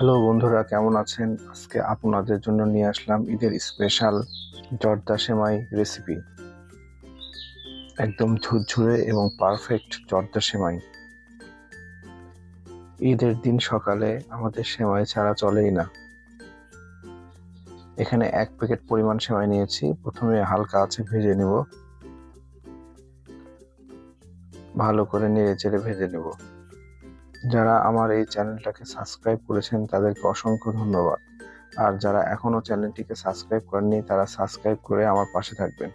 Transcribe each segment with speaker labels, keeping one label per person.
Speaker 1: Hello বন্ধুরা, কেমন আছেন? আজকে আপনাদের জন্য নিয়ে আসলাম ঈদের স্পেশাল জর্দা সেমাই রেসিপি একদম ঝুরঝুরে এবং পারফেক্ট জর্দা সেমাই। ঈদের দিন সকালে আমাদের সেমাই ছাড়া চলেই না। এখানে এক প্যাকেট পরিমাণ সেমাই নিয়েছি। প্রথমে হালকা আছে ভেজে নেব। ভালো করে নেড়ে চেড়ে ভেজে নেব। যারা আমার এই চ্যানেলটাকে সাবস্ক্রাইব করেছেন, তাদেরকে অসংখ্য ধন্যবাদ। আর যারা এখনও চ্যানেলটিকে সাবস্ক্রাইব করেননি, তারা সাবস্ক্রাইব করে আমার পাশে থাকবেন।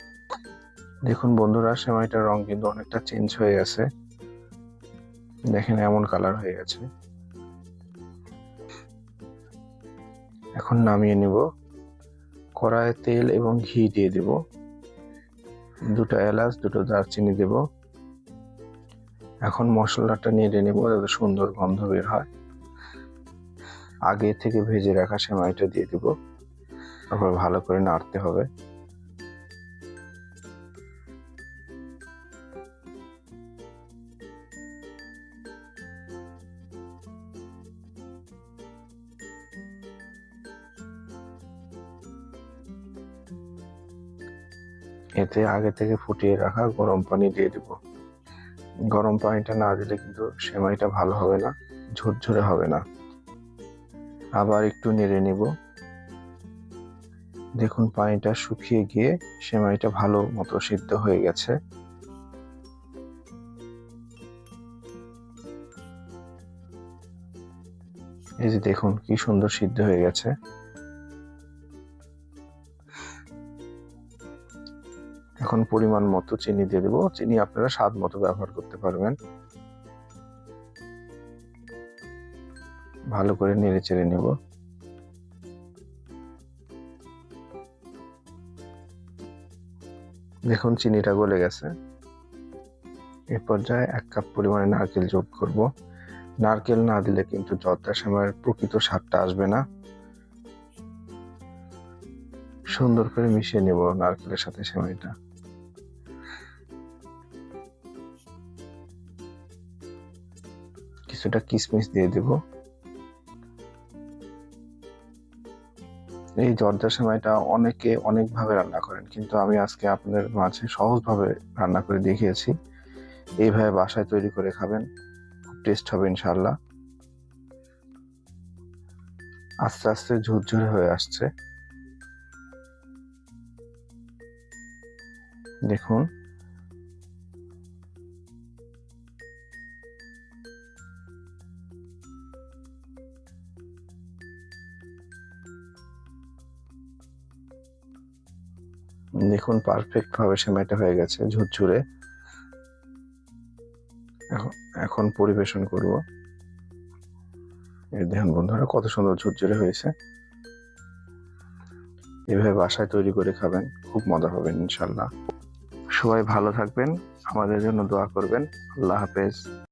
Speaker 1: দেখুন বন্ধুরা, সেমাইটার রং কিন্তু অনেকটা চেঞ্জ হয়ে গেছে। দেখেন এমন কালার হয়ে গেছে। এখন নামিয়ে নিব। কড়াইয়ে তেল এবং ঘি দিয়ে দেব। দুটো এলাচ, দুটো দারচিনি দেবো। এখন মশলাটা নেড়ে নেব, যাতে সুন্দর গন্ধ বের হয়। আগে থেকে ভেজে রাখা সেমাইটা দিয়ে দেবো। তারপর ভালো করে নাড়তে হবে। এতে আগে থেকে ফুটিয়ে রাখা গরম পানি দিয়ে দেবো। গরম পানিটা না দিলে কিন্তু সেমাইটা ভালো হবে না, ঝরঝরে হবে না। আবার একটু নেড়ে নেব। দেখুন, পানিটা শুকিয়ে গিয়ে সেমাইটা ভালো মতো সিদ্ধ হয়ে গেছে। এই যে দেখুন, কি সুন্দর সিদ্ধ হয়ে গেছে। এখন পরিমাণ মতো চিনি দিয়ে দেবো। চিনি আপনারা স্বাদ মতো ব্যবহার করতে পারবেন। ভালো করে নেড়ে চেড়ে নেব। দেখুন, চিনিটা গলে গেছে। এ পর্যায়ে এক কাপ পরিমাণে নারকেল যোগ করব। নারকেল না দিলে কিন্তু জর্দা সময়ের প্রকৃত স্বাদটা আসবে না। সুন্দর করে মিশিয়ে নেব নারকেলের সাথে সেমাইটা। কিছুটা কিশমিশ দিয়ে দেব। এই জর্দা সেমাইটা অনেকে অনেকভাবে রান্না করেন, কিন্তু আমি আজকে আপনাদের মাঝে সহজভাবে রান্না করে দেখিয়েছি। এইভাবে বাসায় তৈরি করে খাবেন, খুব টেস্ট হবে ইনশাল্লাহ আস্তে আস্তে ঝুরঝুরে হয়ে আসছে। দেখুন। দেখুন পারফেক্ট ভাবে সেমাইটা হয়ে গেছে ঝুরঝুরে। এখন এখন পরিবেশন করব। এই দেখুন বন্ধুরা, কত সুন্দর ঝুরঝুরে হয়েছে। এভাবে বাসায় তৈরি করে খাবেন, খুব মজা পাবেন ইনশাল্লাহ সবাই ভালো থাকবেন, আমাদের জন্য দোয়া করবেন। আল্লাহ হাফেজ।